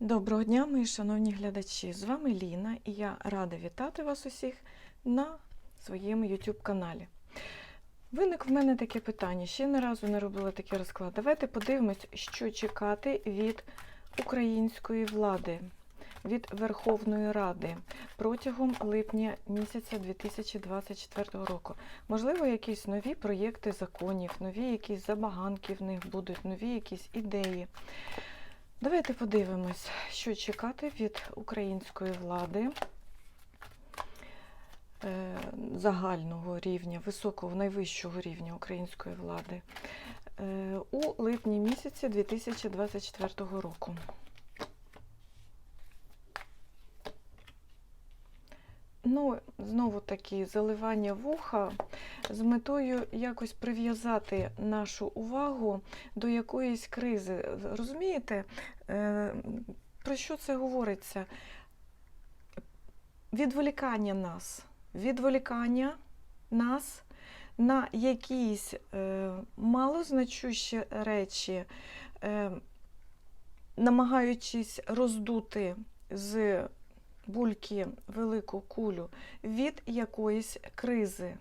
Доброго дня, мої шановні глядачі! З вами Ліна і я рада вітати вас усіх на своєму YouTube каналі. Виник в мене таке питання, ще ні разу не робила такий розклад. Давайте подивимось, що чекати від української влади, від Верховної Ради протягом липня місяця 2024 року. Можливо, якісь нові проєкти законів, нові якісь забаганки в них будуть, нові якісь ідеї. Давайте подивимось, що чекати від української влади е, загального рівня, високого, найвищого рівня української влади е, у липні місяці 2024 року. Ну, знову таки, заливання вуха з метою якось прив'язати нашу увагу до якоїсь кризи. Розумієте, е, про що це говориться? Відволікання нас, відволікання нас на якісь е, малозначущі речі, е, намагаючись роздути з бульки велику кулю від якоїсь кризи.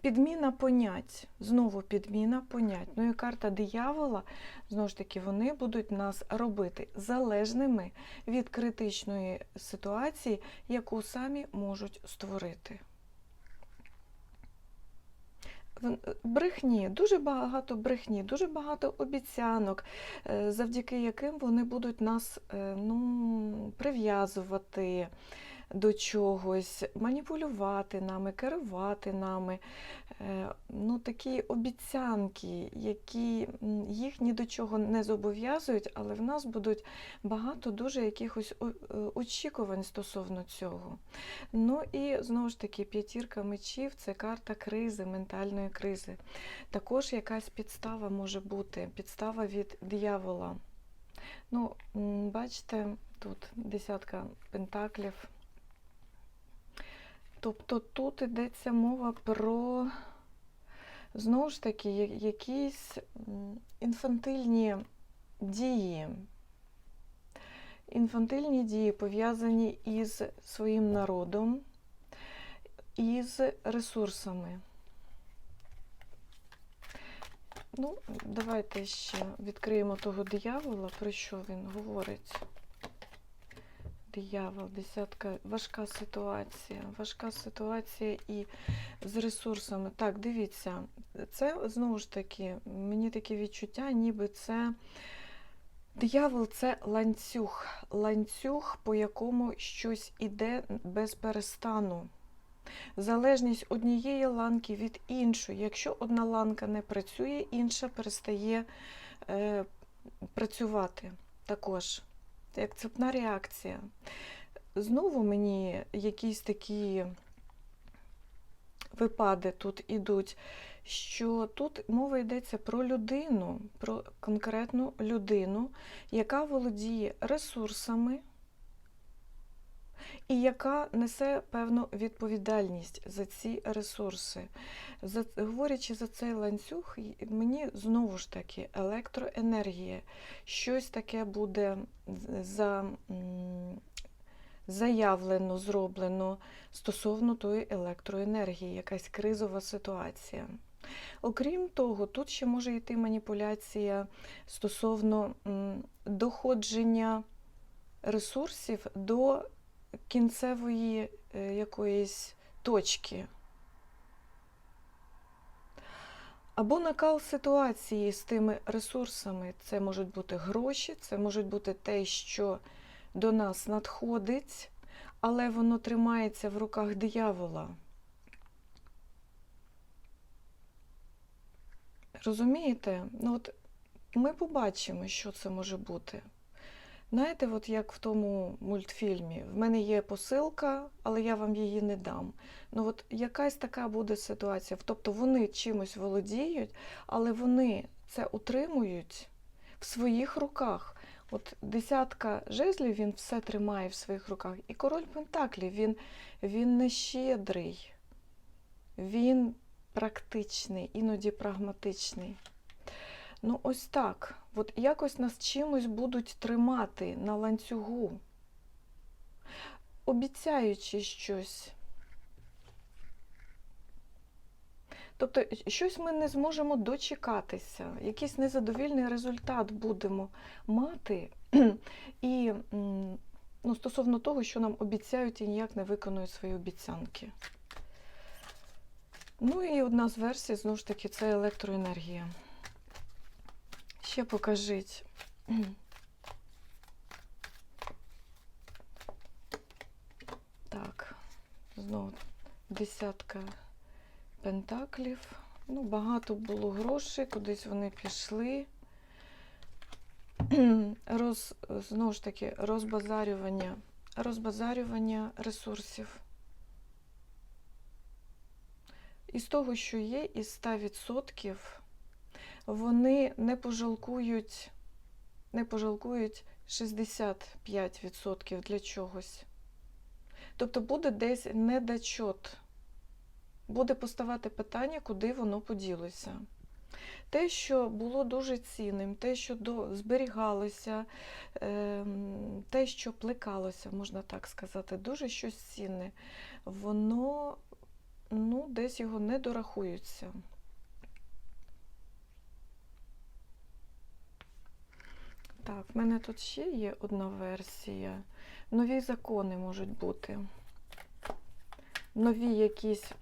Підміна понять, знову підміна понять. Ну і карта диявола, знову ж таки, вони будуть нас робити залежними від критичної ситуації, яку самі можуть створити. Брехні, дуже багато брехні, дуже багато обіцянок, е, завдяки яким вони будуть нас е, ну, прив'язувати до чогось, маніпулювати нами, керувати нами. Е, Ну, такі обіцянки, які їх ні до чого не зобов'язують, але в нас будуть багато дуже якихось е, очікувань стосовно цього. Ну і знову ж таки, п'ятірка мечів це карта кризи, ментальної кризи. Також якась підстава може бути, підстава від диявола. Ну, бачите, тут десятка пентаклів. Тобто тут йдеться мова про, знову ж таки, якісь інфантильні дії. Інфантильні дії пов'язані із своїм народом, із ресурсами. Ну, давайте ще відкриємо того диявола, про що він говорить. Диявол, десятка, важка ситуація. Важка ситуація і з ресурсами. Так, дивіться, це знову ж таки, мені таке відчуття, ніби це диявол це ланцюг. Ланцюг, по якому щось іде без перестану. Залежність однієї ланки від іншої. Якщо одна ланка не працює, інша перестає е, працювати також. Як цепна реакція. Знову мені якісь такі випади тут ідуть, що тут мова йдеться про людину, про конкретну людину, яка володіє ресурсами і яка несе певну відповідальність за ці ресурси. За, говорячи за цей ланцюг, мені знову ж таки електроенергія, щось таке буде за, заявлено, зроблено стосовно тої електроенергії, якась кризова ситуація. Окрім того, тут ще може йти маніпуляція стосовно доходження ресурсів до кінцевої е, якоїсь точки. Або накал ситуації з тими ресурсами. Це можуть бути гроші, це можуть бути те, що до нас надходить, але воно тримається в руках диявола. Розумієте? Ну от ми побачимо, що це може бути. Знаєте, от як в тому мультфільмі, в мене є посилка, але я вам її не дам. Ну от якась така буде ситуація. Тобто вони чимось володіють, але вони це утримують в своїх руках. От десятка жезлів він все тримає в своїх руках. І король Пентаклів він, він не щедрий, він практичний, іноді прагматичний. Ну, ось так. От якось нас чимось будуть тримати на ланцюгу, обіцяючи щось. Тобто щось ми не зможемо дочекатися, якийсь незадовільний результат будемо мати, і ну, стосовно того, що нам обіцяють і ніяк не виконують свої обіцянки. Ну і одна з версій, знову ж таки, це електроенергія. Ще покажіть. Так, знову десятка пентаклів. Ну, багато було грошей, кудись вони пішли. Роз, знову ж таки, розбазарювання, розбазарювання ресурсів. Із того, що є, із 100%, вони не пожалкують, не пожалкують 65% для чогось. Тобто буде десь недочот. Буде поставати питання, куди воно поділося. Те, що було дуже цінним, те, що до, зберігалося, е, те, що плекалося, можна так сказати, дуже щось цінне, воно ну, десь його не дорахуються. Так, в мене тут ще є одна версія. Нові закони можуть бути. Нові якісь,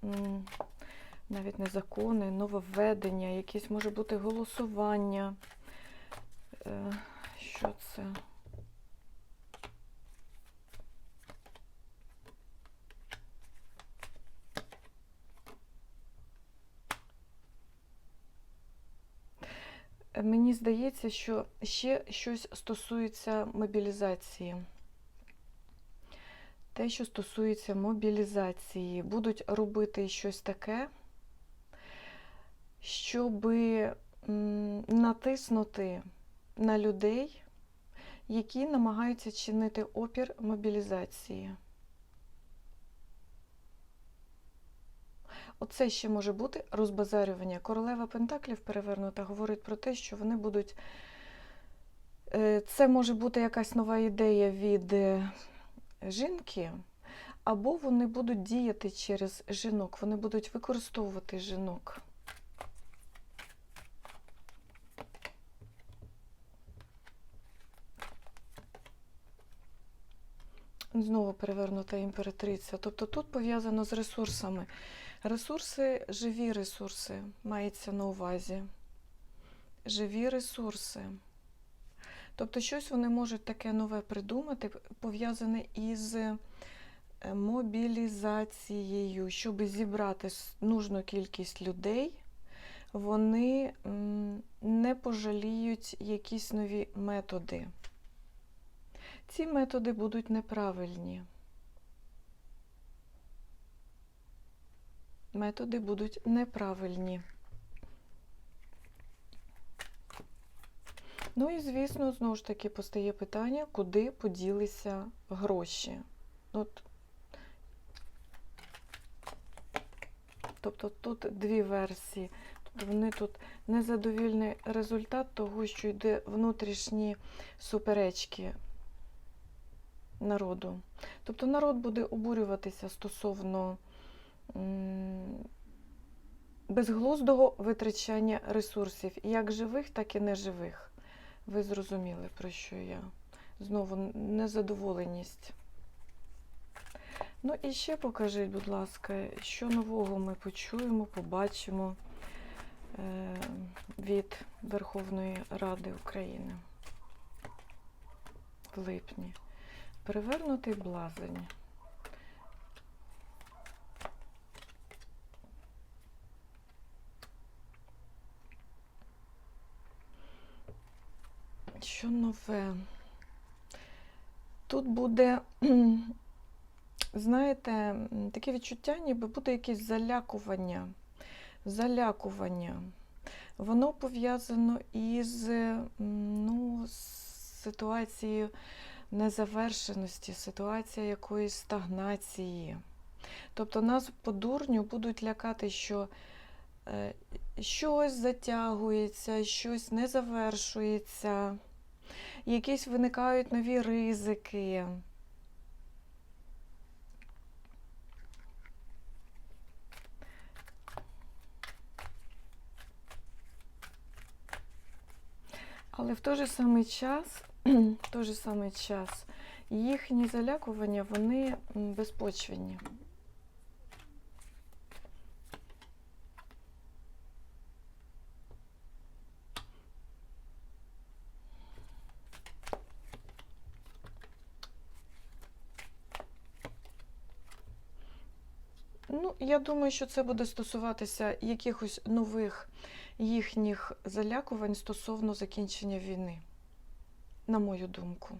навіть не закони, нововведення, якісь може бути голосування. Е, Що це? Мені здається, що ще щось стосується мобілізації. Те, що стосується мобілізації, будуть робити щось таке, щоб натиснути на людей, які намагаються чинити опір мобілізації. Оце ще може бути розбазарювання. Королева Пентаклів перевернута говорить про те, що вони будуть. е, Це може бути якась нова ідея від е, жінки, або вони будуть діяти через жінок, вони будуть використовувати жінок. Знову перевернута імператриця. Тобто тут пов'язано з ресурсами. Ресурси, живі ресурси, мається на увазі. Живі ресурси. Тобто щось вони можуть таке нове придумати, пов'язане із е, мобілізацією, щоб зібрати нужну кількість людей, вони не пожаліють якісь нові методи. Ці методи будуть неправильні. Методи будуть неправильні. Ну і, звісно, знову ж таки постає питання, куди поділися гроші. От. Тобто тут дві версії. Тобто вони тут незадовільний результат того, що йде внутрішні суперечки народу. Тобто народ буде обурюватися стосовно безглуздого витрачання ресурсів, як живих, так і неживих. Ви зрозуміли, про що я. Знову незадоволеність. Ну і ще покажіть, будь ласка, що нового ми почуємо, побачимо е, від Верховної Ради України в липні. Перевернутий блазень. Що нове? Тут буде, знаєте, таке відчуття, ніби буде якесь залякування. Залякування. Воно пов'язано із ну, ситуацією незавершеності, ситуація якоїсь стагнації. Тобто нас по дурню будуть лякати, що е, щось затягується, щось не завершується, якісь виникають нові ризики. Але в той же самий час, в той же самий час їхні залякування вони м, безпочвенні. Ну, я думаю, що це буде стосуватися якихось нових їхніх залякувань стосовно закінчення війни, на мою думку.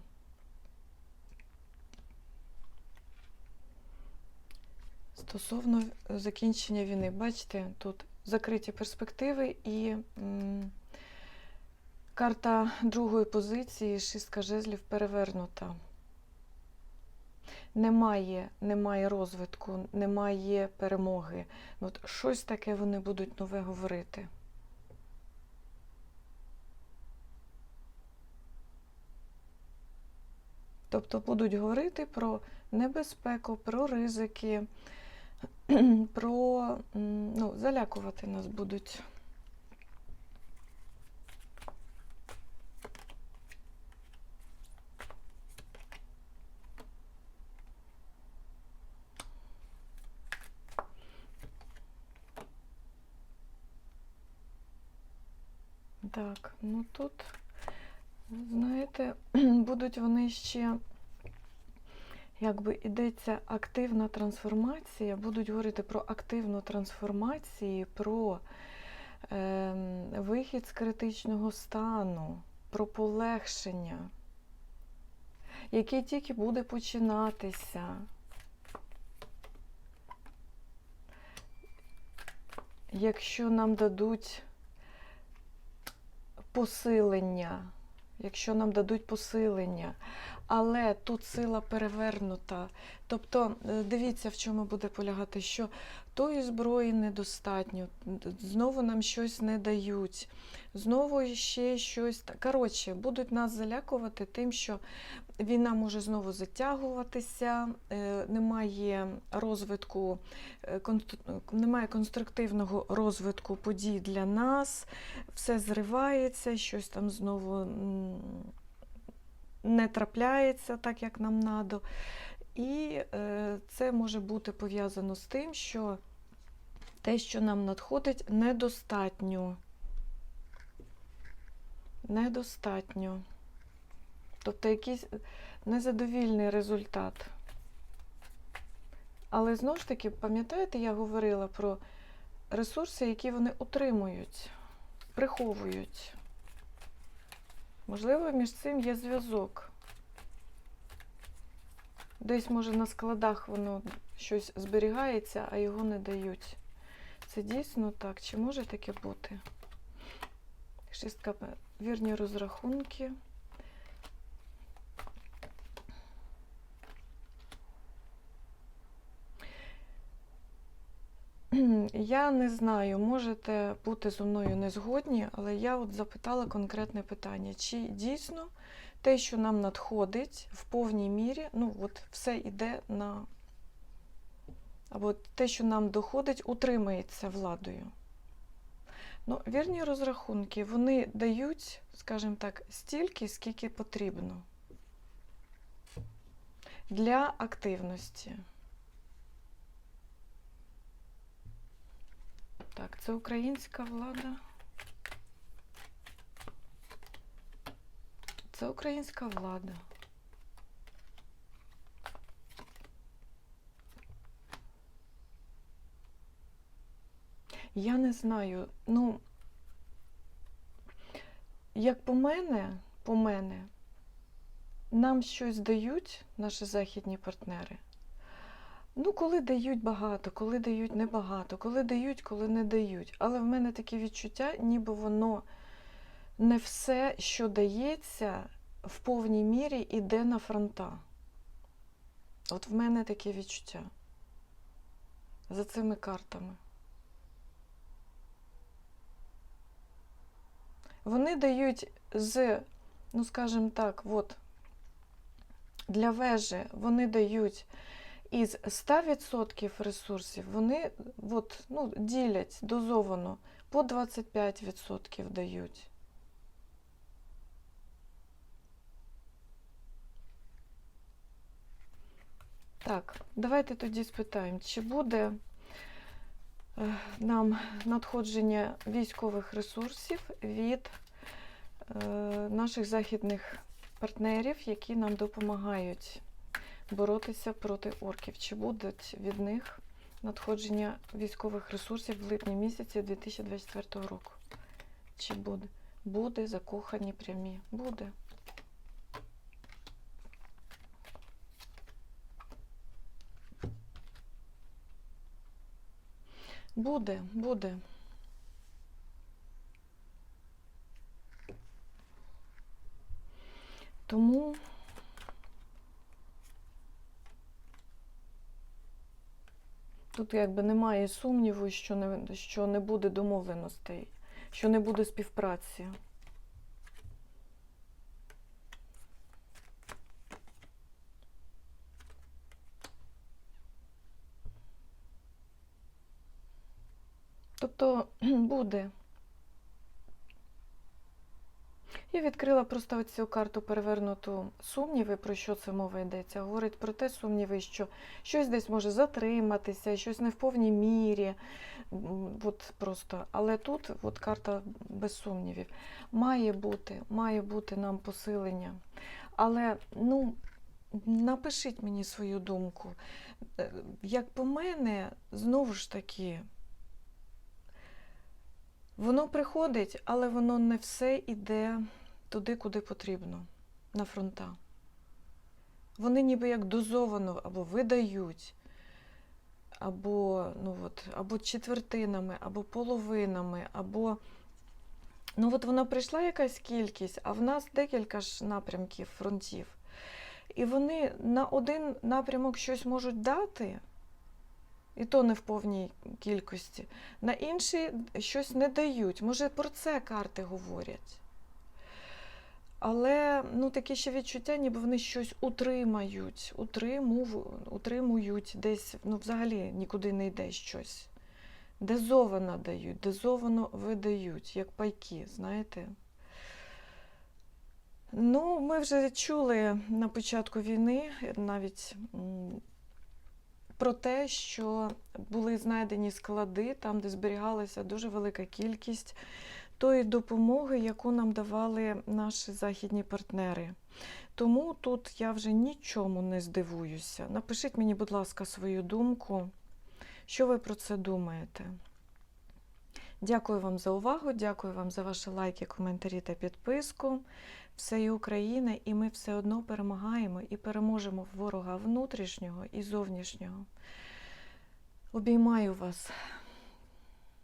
Стосовно закінчення війни, бачите, тут закриті перспективи і м, карта другої позиції, шістка жезлів перевернута. Немає, немає розвитку, немає перемоги. От щось таке вони будуть нове говорити. Тобто будуть говорити про небезпеку, про ризики, про ну, залякувати нас будуть. Так, ну тут, знаєте, будуть вони ще, якби йдеться активна трансформація, будуть говорити про активну трансформацію, про е, вихід з критичного стану, про полегшення, яке тільки буде починатися. Якщо нам дадуть посилення, якщо нам дадуть посилення, але тут сила перевернута. Тобто, е, дивіться, в чому буде полягати, що тої зброї недостатньо, знову нам щось не дають, знову ще щось. Коротше, будуть нас залякувати тим, що війна може знову затягуватися, е, немає розвитку, е, немає конструктивного розвитку подій для нас, все зривається, щось там знову не трапляється так, як нам надо. І е, це може бути пов'язано з тим, що те, що нам надходить, недостатньо. Недостатньо. Тобто якийсь незадовільний результат. Але знову ж таки, пам'ятаєте, я говорила про ресурси, які вони утримують, приховують. Можливо, між цим є зв'язок. Десь, може, на складах воно щось зберігається, а його не дають. Це дійсно так. Чи може таке бути? Шістка вірні розрахунки. Я не знаю, можете бути зі мною не згодні, але я от запитала конкретне питання: чи дійсно те, що нам надходить в повній мірі, ну от все йде на або те, що нам доходить, утримується владою. Ну, вірні розрахунки, вони дають, скажімо так, стільки, скільки потрібно для активності. Так, це українська влада. Це українська влада. Я не знаю. Ну, як по мене, по мене, нам щось дають наші західні партнери. Ну, коли дають багато, коли дають небагато, коли дають, коли не дають. Але в мене таке відчуття, ніби воно не все, що дається, в повній мірі йде на фронта. От в мене таке відчуття за цими картами. Вони дають з, ну скажімо так, от, для вежі вони дають із 100% ресурсів, вони от, ну, ділять дозовано по 25% дають. Так, давайте тоді спитаємо, чи буде е, нам надходження військових ресурсів від е, наших західних партнерів, які нам допомагають боротися проти орків. Чи будуть від них надходження військових ресурсів в липні місяці 2024 року? Чи буде? Буде закохані прямі. Буде. Буде, буде. Тому тут якби немає сумніву, що не, що не буде домовленостей, що не буде співпраці. Тобто буде. Я відкрила просто цю карту перевернуту сумніви, про що це мова йдеться. Говорить про те сумніви, що щось десь може затриматися, щось не в повній мірі. От просто. Але тут от карта без сумнівів. Має бути, має бути нам посилення. Але ну, напишіть мені свою думку. Е, Як по мене, знову ж таки. Воно приходить, але воно не все йде туди, куди потрібно, на фронта. Вони ніби як дозовано або видають, або, ну от, або четвертинами, або половинами, або. Ну, от вона прийшла якась кількість, а в нас декілька ж напрямків фронтів. І вони на один напрямок щось можуть дати, і то не в повній кількості. На інші щось не дають. Може, про це карти говорять. Але ну, таке ще відчуття, ніби вони щось утримають, утримув, утримують десь, ну, взагалі нікуди не йде щось. Дезовано дають, дезовано видають, як пайки, знаєте. Ну, ми вже чули на початку війни навіть про те, що були знайдені склади, там, де зберігалася дуже велика кількість тої допомоги, яку нам давали наші західні партнери. Тому тут я вже нічому не здивуюся. Напишіть мені, будь ласка, свою думку, що ви про це думаєте. Дякую вам за увагу, дякую вам за ваші лайки, коментарі та підписку. Все є Україна, і ми все одно перемагаємо і переможемо ворога внутрішнього і зовнішнього. Обіймаю вас.